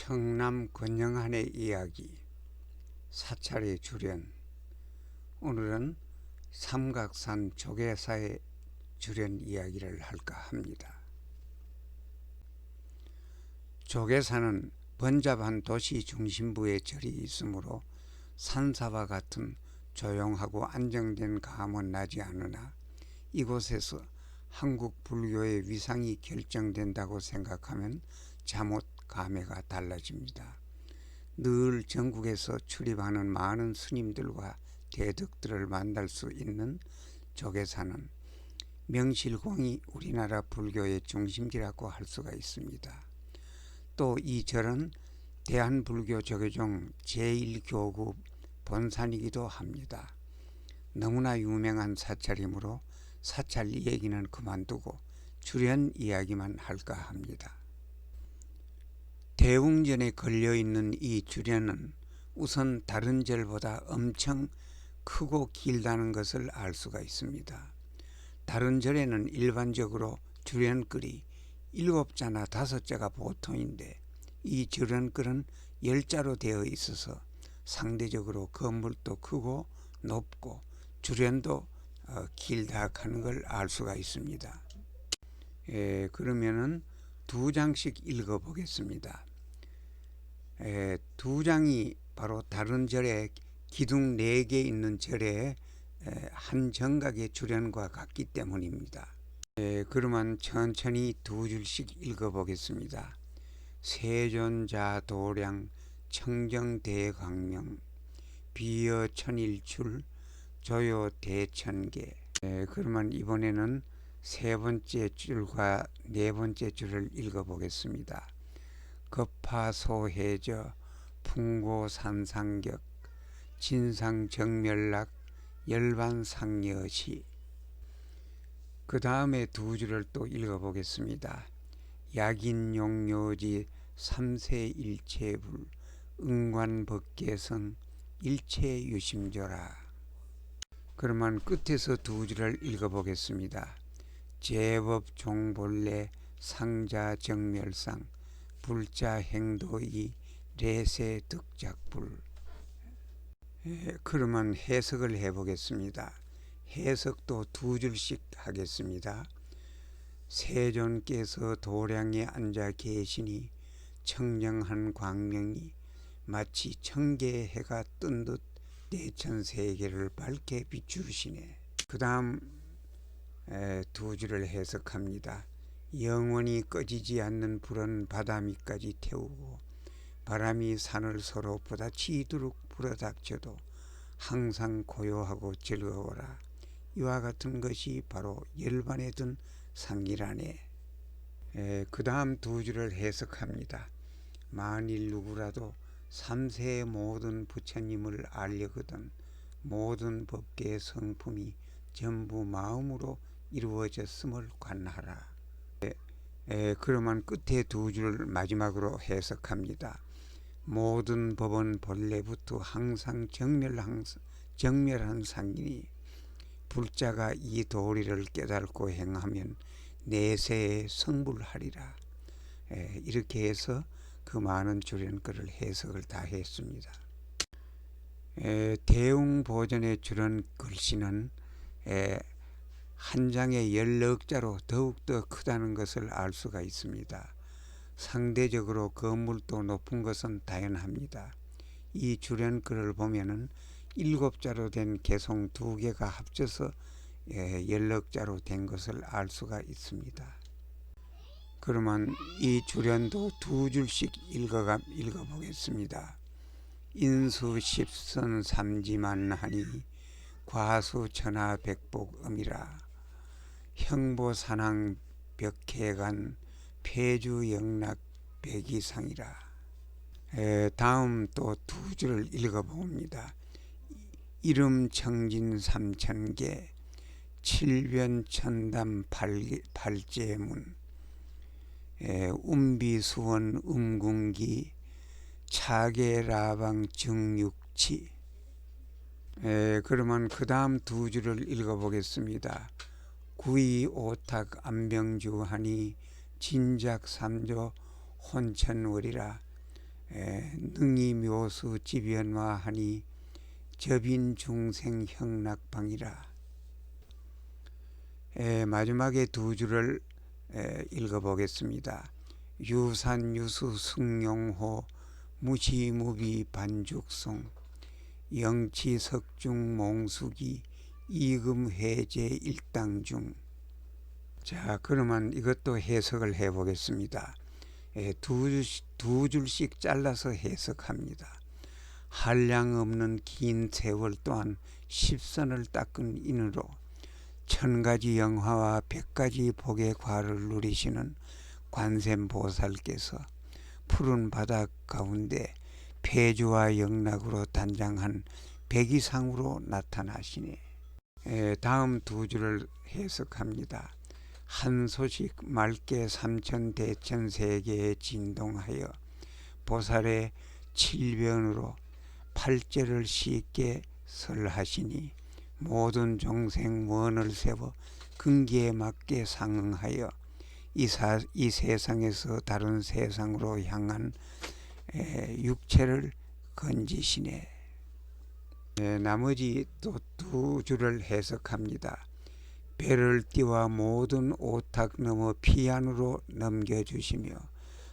청남 권영한의 이야기 사찰의 주련 오늘은 삼각산 조계사의 주련 이야기를 할까 합니다. 조계사는 번잡한 도시 중심부에 절이 있으므로 산사와 같은 조용하고 안정된 감은 나지 않으나 이곳에서 한국 불교의 위상이 결정된다고 생각하면 잠옷 감회가 달라집니다. 늘 전국에서 출입하는 많은 스님들과 대덕들을 만날 수 있는 조계사는 명실공히 우리나라 불교의 중심지라고 할 수가 있습니다. 또 이 절은 대한불교 조계종 제1교구 본산이기도 합니다. 너무나 유명한 사찰이므로 사찰 얘기는 그만두고 주련 이야기만 할까 합니다. 대웅전에 걸려 있는 이 주련은 우선 다른 절보다 엄청 크고 길다는 것을 알 수가 있습니다. 다른 절에는 일반적으로 주련글이 일곱 자나 다섯 자가 보통인데 이 주련글은 열 자로 되어 있어서 상대적으로 건물도 크고 높고 주련도 어, 길다 하는 걸 알 수가 있습니다. 예, 그러면은 두 장씩 읽어 보겠습니다. 에, 두 장이 바로 다른 절에 기둥 네 개 있는 절에 에, 한 정각의 주련과 같기 때문입니다. 에, 그러면 천천히 두 줄씩 읽어보겠습니다. 세존자 도량 청정 대광명 비여 천일출 조요 대천계 그러면 이번에는 세 번째 줄과 네 번째 줄을 읽어보겠습니다. 급파소해저 풍고산상격 진상정멸락 열반상여시 그 다음에 두 줄을 또 읽어보겠습니다. 약인용료지 삼세일체불 응관법계성 일체유심조라 그러면 끝에서 두 줄을 읽어보겠습니다. 제법종본래 상자정멸상 불자 행도이 레세 득작불 예, 그러면 해석을 해보겠습니다. 해석도 두 줄씩 하겠습니다. 세존께서 도량에 앉아 계시니 청정한 광명이 마치 청개의 해가 뜬듯 대천세계를 밝게 비추시네. 그 다음 두 줄을 해석합니다. 영원히 꺼지지 않는 불은 바다 밑까지 태우고 바람이 산을 서로 부딪히도록 불어닥쳐도 항상 고요하고 즐거워라. 이와 같은 것이 바로 열반에 든 상이라네. 그 다음 두 줄을 해석합니다. 만일 누구라도 삼세의 모든 부처님을 알려거든 모든 법계의 성품이 전부 마음으로 이루어졌음을 관하라. 에, 그러면 끝에 두 줄 마지막으로 해석합니다. 모든 법은 본래부터 항상 정멸한, 정멸한 상이니 불자가 이 도리를 깨닫고 행하면 내세에 성불하리라. 에, 이렇게 해서 그 많은 주련글을 해석을 다 했습니다. 에, 대웅 보전의 주련 글씨는 에, 한 장의 열넉자로 더욱더 크다는 것을 알 수가 있습니다. 상대적으로 건물도 높은 것은 당연합니다. 이 주련글을 보면은 일곱 자로 된 개송 두 개가 합쳐서 예, 열넉자로 된 것을 알 수가 있습니다. 그러면 이 주련도 두 줄씩 읽어가, 읽어보겠습니다. 인수 십선 삼지만 하니 과수 천하 백복음이라 형보산항 벽해간 폐주영락 백이상이라. 에, 다음 또 두 줄을 읽어봅니다. 이름 청진 삼천개 칠변 천담 발 제문 운비수원 음궁기 차계라방 정육치 그러면 그 다음 두 줄을 읽어보겠습니다. 구이 오탁 안병주 하니 진작 삼조 혼천월이라 에, 능이 묘수 지변화하니 접인 중생 형락방이라. 에, 마지막에 두 줄을 에, 읽어보겠습니다. 유산 유수 승용호 무시무비 반죽송 영치석중 몽숙이 이금해제 일당 중 자 그러면 이것도 해석을 해 보겠습니다. 에, 두, 두 줄씩 잘라서 해석합니다. 한량 없는 긴 세월 또한 십선을 닦은 인으로 천 가지 영화와 백 가지 복의 과를 누리시는 관세음보살께서 푸른 바다 가운데 폐주와 영락으로 단장한 백이상으로 나타나시네. 에, 다음 두 줄을 해석합니다. 한 소식 맑게 삼천 대천 세계에 진동하여 보살의 칠변으로 팔제를 쉽게 설하시니 모든 종생 원을 세워 근기에 맞게 상응하여 이, 사, 이 세상에서 다른 세상으로 향한 에, 육체를 건지시네. 에, 나머지 또 두 줄을 해석합니다. 배를 띄워 모든 오탁 넘어 피안으로 넘겨주시며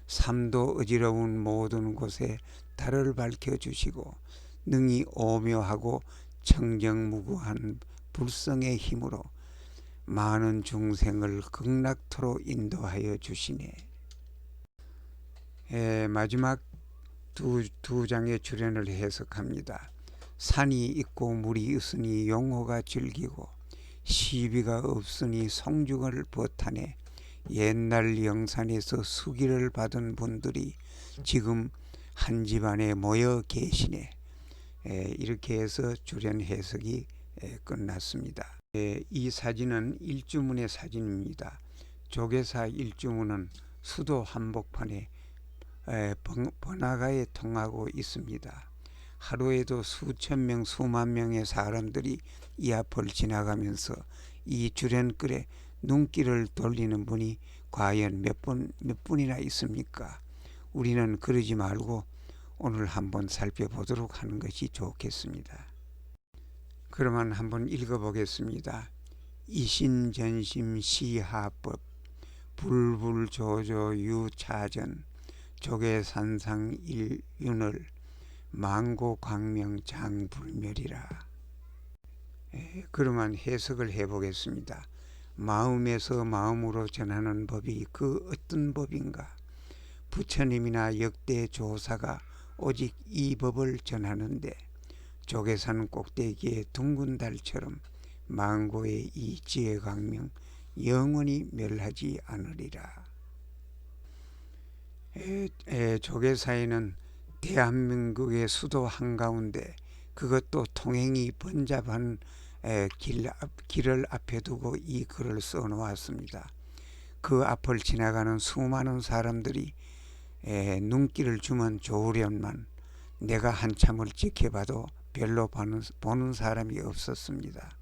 삶도 어지러운 모든 곳에 달을 밝혀주시고 능히 오묘하고 청정무구한 불성의 힘으로 많은 중생을 극락토로 인도하여 주시네. 에, 마지막 두, 두 장의 출연을 해석합니다. 산이 있고 물이 있으니 용호가 즐기고 시비가 없으니 성중을 버타내 옛날 영산에서 수기를 받은 분들이 지금 한 집안에 모여 계시네. 에, 이렇게 해서 주련 해석이 에, 끝났습니다. 에, 이 사진은 일주문의 사진입니다. 조계사 일주문은 수도 한복판에 번화가에 통하고 있습니다. 하루에도 수천 명, 수만 명의 사람들이 이 앞을 지나가면서 이 주련글에 눈길을 돌리는 분이 과연 몇 분, 몇 분이나 있습니까? 우리는 그러지 말고 오늘 한번 살펴보도록 하는 것이 좋겠습니다. 그러면 한번 읽어보겠습니다. 이신전심 시하법 불불조조 유차전 조계산상 일윤을 망고 광명 장불멸이라. 에, 그러면 해석을 해보겠습니다. 마음에서 마음으로 전하는 법이 그 어떤 법인가? 부처님이나 역대 조사가 오직 이 법을 전하는데 조계산 꼭대기의 둥근 달처럼 망고의 이 지혜 강명 영원히 멸하지 않으리라. 에, 에, 조계사에는 대한민국의 수도 한가운데 그것도 통행이 번잡한 에, 길, 길을 앞에 두고 이 글을 써 놓았습니다. 그 앞을 지나가는 수많은 사람들이 에, 눈길을 주면 좋으련만 내가 한참을 지켜봐도 별로 보는, 보는 사람이 없었습니다.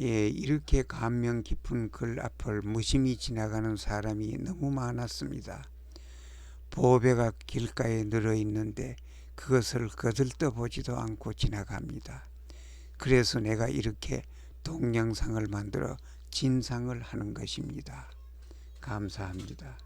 예, 이렇게 감명 깊은 글 앞을 무심히 지나가는 사람이 너무 많았습니다. 보배가 길가에 늘어 있는데 그것을 거들떠 보지도 않고 지나갑니다. 그래서 내가 이렇게 동영상을 만들어 진상을 하는 것입니다. 감사합니다.